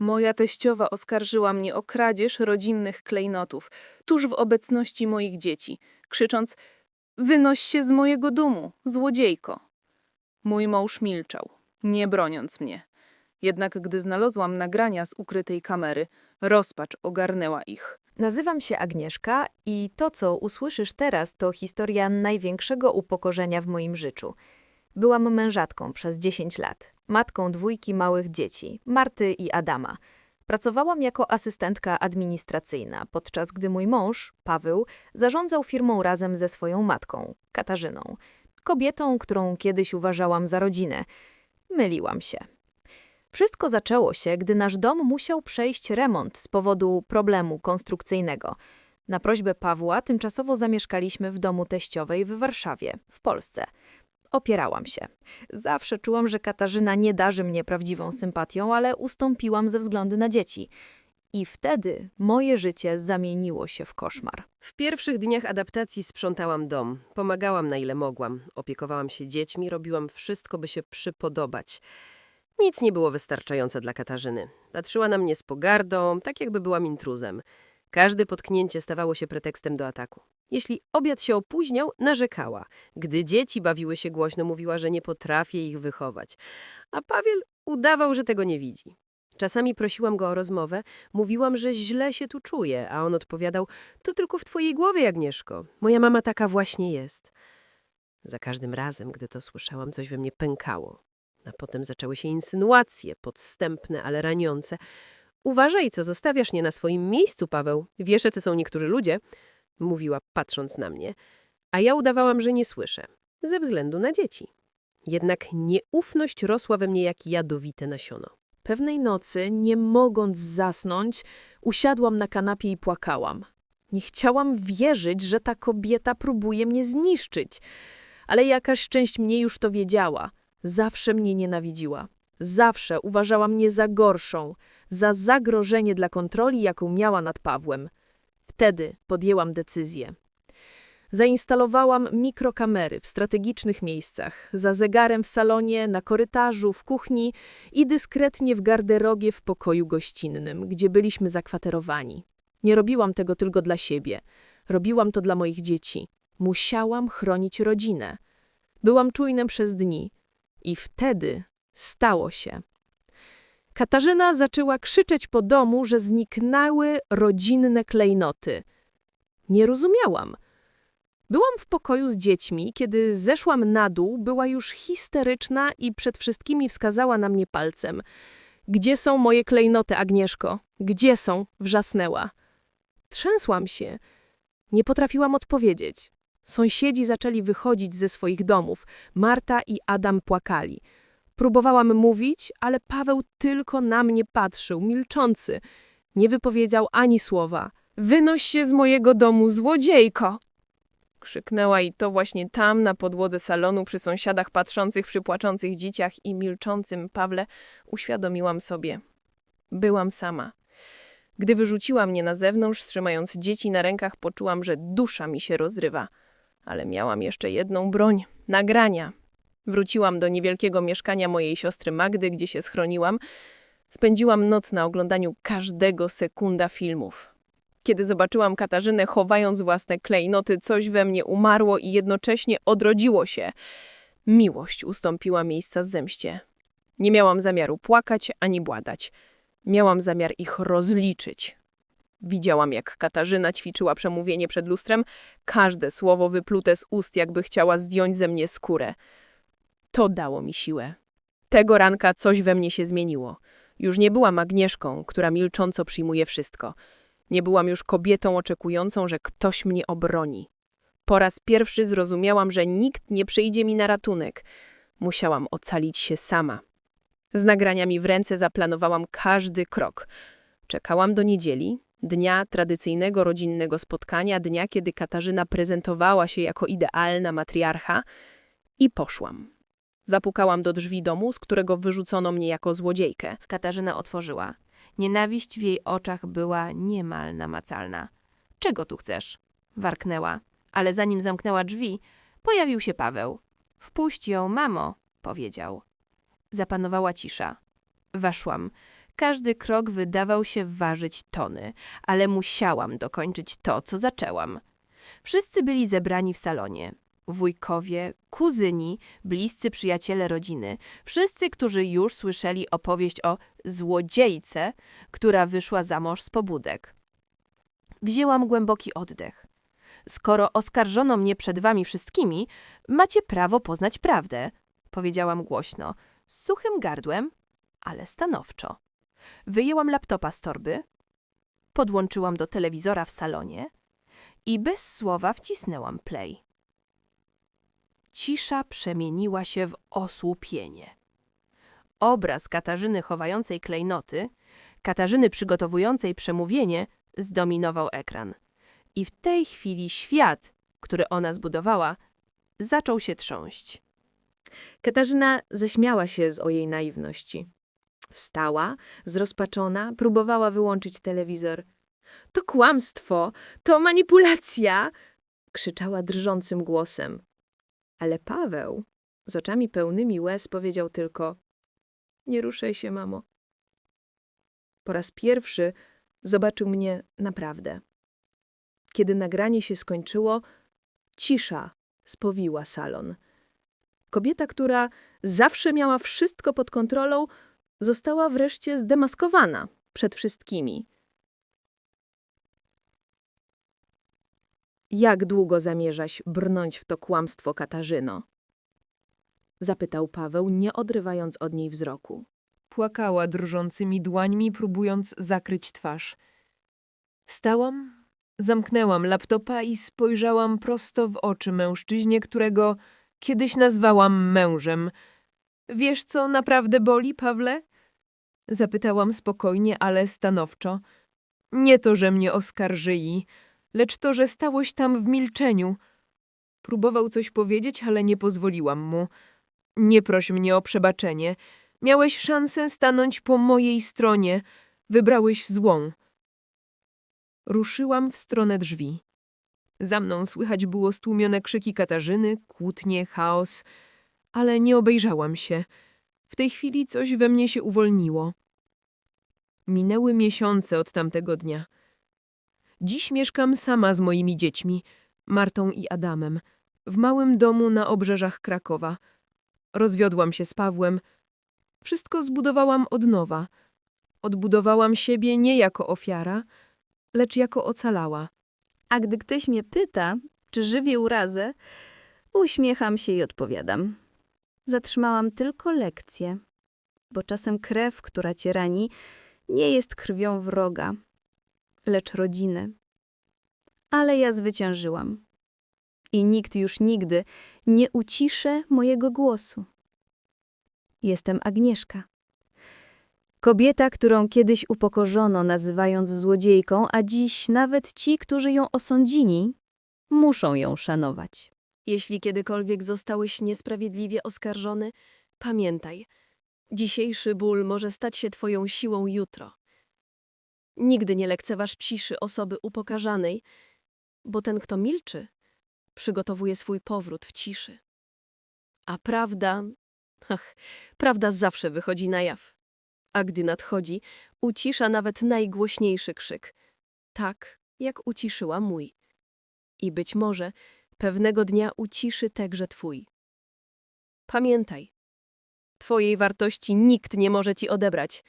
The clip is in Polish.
Moja teściowa oskarżyła mnie o kradzież rodzinnych klejnotów, tuż w obecności moich dzieci, krzycząc: Wynoś się z mojego domu, złodziejko! Mój mąż milczał, nie broniąc mnie. Jednak gdy znalazłam nagrania z ukrytej kamery, rozpacz ogarnęła ich. Nazywam się Agnieszka i to, co usłyszysz teraz, to historia największego upokorzenia w moim życiu. Byłam mężatką przez 10 lat, matką dwójki małych dzieci, Marty i Adama. Pracowałam jako asystentka administracyjna, podczas gdy mój mąż, Paweł, zarządzał firmą razem ze swoją matką, Katarzyną, kobietą, którą kiedyś uważałam za rodzinę. Myliłam się. Wszystko zaczęło się, gdy nasz dom musiał przejść remont z powodu problemu konstrukcyjnego. Na prośbę Pawła tymczasowo zamieszkaliśmy w domu teściowej w Warszawie, w Polsce. Opierałam się. Zawsze czułam, że Katarzyna nie darzy mnie prawdziwą sympatią, ale ustąpiłam ze względu na dzieci. I wtedy moje życie zamieniło się w koszmar. W pierwszych dniach adaptacji sprzątałam dom, pomagałam na ile mogłam, opiekowałam się dziećmi, robiłam wszystko, by się przypodobać. Nic nie było wystarczające dla Katarzyny. Patrzyła na mnie z pogardą, tak jakby byłam intruzem. Każde potknięcie stawało się pretekstem do ataku. Jeśli obiad się opóźniał, narzekała. Gdy dzieci bawiły się głośno, mówiła, że nie potrafię ich wychować. A Pawiel udawał, że tego nie widzi. Czasami prosiłam go o rozmowę, mówiłam, że źle się tu czuję, a on odpowiadał, to tylko w twojej głowie, Agnieszko. Moja mama taka właśnie jest. Za każdym razem, gdy to słyszałam, coś we mnie pękało. A potem zaczęły się insynuacje, podstępne, ale raniące. Uważaj, co zostawiasz nie na swoim miejscu, Paweł. Wiesz, co są niektórzy ludzie, mówiła, patrząc na mnie. A ja udawałam, że nie słyszę, ze względu na dzieci. Jednak nieufność rosła we mnie jak jadowite nasiono. Pewnej nocy, nie mogąc zasnąć, usiadłam na kanapie i płakałam. Nie chciałam wierzyć, że ta kobieta próbuje mnie zniszczyć. Ale jakaś część mnie już to wiedziała. Zawsze mnie nienawidziła. Zawsze uważała mnie za gorszą, za zagrożenie dla kontroli, jaką miała nad Pawłem. Wtedy podjęłam decyzję. Zainstalowałam mikrokamery w strategicznych miejscach, za zegarem w salonie, na korytarzu, w kuchni i dyskretnie w garderobie w pokoju gościnnym, gdzie byliśmy zakwaterowani. Nie robiłam tego tylko dla siebie. Robiłam to dla moich dzieci. Musiałam chronić rodzinę. Byłam czujnym przez dni. I wtedy stało się. Katarzyna zaczęła krzyczeć po domu, że zniknęły rodzinne klejnoty. Nie rozumiałam. Byłam w pokoju z dziećmi, kiedy zeszłam na dół, była już histeryczna i przed wszystkimi wskazała na mnie palcem. Gdzie są moje klejnoty, Agnieszko? Gdzie są? Wrzasnęła. Trzęsłam się. Nie potrafiłam odpowiedzieć. Sąsiedzi zaczęli wychodzić ze swoich domów. Marta i Adam płakali. Próbowałam mówić, ale Paweł tylko na mnie patrzył, milczący. Nie wypowiedział ani słowa. Wynoś się z mojego domu, złodziejko! Krzyknęła i to właśnie tam, na podłodze salonu, przy sąsiadach patrzących przy płaczących dzieciach i milczącym Pawle, uświadomiłam sobie. Byłam sama. Gdy wyrzuciła mnie na zewnątrz, trzymając dzieci na rękach, poczułam, że dusza mi się rozrywa. Ale miałam jeszcze jedną broń nagrania. Wróciłam do niewielkiego mieszkania mojej siostry Magdy, gdzie się schroniłam. Spędziłam noc na oglądaniu każdego sekunda filmów. Kiedy zobaczyłam Katarzynę chowając własne klejnoty, coś we mnie umarło i jednocześnie odrodziło się. Miłość ustąpiła miejsca zemście. Nie miałam zamiaru płakać ani bładać. Miałam zamiar ich rozliczyć. Widziałam, jak Katarzyna ćwiczyła przemówienie przed lustrem, każde słowo wyplute z ust, jakby chciała zdjąć ze mnie skórę. To dało mi siłę. Tego ranka coś we mnie się zmieniło. Już nie byłam Agnieszką, która milcząco przyjmuje wszystko. Nie byłam już kobietą oczekującą, że ktoś mnie obroni. Po raz pierwszy zrozumiałam, że nikt nie przyjdzie mi na ratunek. Musiałam ocalić się sama. Z nagraniami w ręce zaplanowałam każdy krok. Czekałam do niedzieli, dnia tradycyjnego rodzinnego spotkania, dnia, kiedy Katarzyna prezentowała się jako idealna matriarcha i poszłam. Zapukałam do drzwi domu, z którego wyrzucono mnie jako złodziejkę. Katarzyna otworzyła. Nienawiść w jej oczach była niemal namacalna. Czego tu chcesz? Warknęła. Ale zanim zamknęła drzwi, pojawił się Paweł. Wpuść ją, mamo, powiedział. Zapanowała cisza. Weszłam. Każdy krok wydawał się ważyć tony, ale musiałam dokończyć to, co zaczęłam. Wszyscy byli zebrani w salonie. Wujkowie, kuzyni, bliscy przyjaciele rodziny, wszyscy, którzy już słyszeli opowieść o złodziejce, która wyszła za mąż z pobudek. Wzięłam głęboki oddech. Skoro oskarżono mnie przed wami wszystkimi, macie prawo poznać prawdę, powiedziałam głośno, z suchym gardłem, ale stanowczo. Wyjęłam laptopa z torby, podłączyłam do telewizora w salonie i bez słowa wcisnęłam play. Cisza przemieniła się w osłupienie. Obraz Katarzyny chowającej klejnoty, Katarzyny przygotowującej przemówienie, zdominował ekran. I w tej chwili świat, który ona zbudowała, zaczął się trząść. Katarzyna zaśmiała się z o jej naiwności. Wstała, zrozpaczona, próbowała wyłączyć telewizor. To kłamstwo, to manipulacja! krzyczała drżącym głosem. Ale Paweł, z oczami pełnymi łez, powiedział tylko: Nie ruszaj się, mamo. Po raz pierwszy zobaczył mnie naprawdę. Kiedy nagranie się skończyło, cisza spowiła salon. Kobieta, która zawsze miała wszystko pod kontrolą, została wreszcie zdemaskowana przed wszystkimi. Jak długo zamierzaś brnąć w to kłamstwo, Katarzyno? Zapytał Paweł, nie odrywając od niej wzroku. Płakała drżącymi dłańmi, próbując zakryć twarz. Wstałam, zamknęłam laptopa i spojrzałam prosto w oczy mężczyźnie, którego kiedyś nazwałam mężem. Wiesz, co naprawdę boli, Pawle? Zapytałam spokojnie, ale stanowczo. Nie to, że mnie oskarżyli, lecz to, że stałoś tam w milczeniu. Próbował coś powiedzieć, ale nie pozwoliłam mu. Nie proś mnie o przebaczenie. Miałeś szansę stanąć po mojej stronie. Wybrałeś złą. Ruszyłam w stronę drzwi. Za mną słychać było stłumione krzyki Katarzyny, kłótnie, chaos, ale nie obejrzałam się. W tej chwili coś we mnie się uwolniło. Minęły miesiące od tamtego dnia. Dziś mieszkam sama z moimi dziećmi, Martą i Adamem, w małym domu na obrzeżach Krakowa. Rozwiodłam się z Pawłem. Wszystko zbudowałam od nowa. Odbudowałam siebie nie jako ofiara, lecz jako ocalała. A gdy ktoś mnie pyta, czy żywię urazę, uśmiecham się i odpowiadam. Zatrzymałam tylko lekcję, bo czasem krew, która cię rani, nie jest krwią wroga, lecz rodziny. Ale ja zwyciężyłam. I nikt już nigdy nie uciszy mojego głosu. Jestem Agnieszka. Kobieta, którą kiedyś upokorzono, nazywając złodziejką, a dziś nawet ci, którzy ją osądzili, muszą ją szanować. Jeśli kiedykolwiek zostałeś niesprawiedliwie oskarżony, pamiętaj, dzisiejszy ból może stać się twoją siłą jutro. Nigdy nie lekceważ ciszy osoby upokarzanej, bo ten, kto milczy, przygotowuje swój powrót w ciszy. A prawda, ach, prawda zawsze wychodzi na jaw. A gdy nadchodzi, ucisza nawet najgłośniejszy krzyk. Tak, jak uciszyła mój. I być może pewnego dnia uciszy także twój. Pamiętaj, twojej wartości nikt nie może ci odebrać,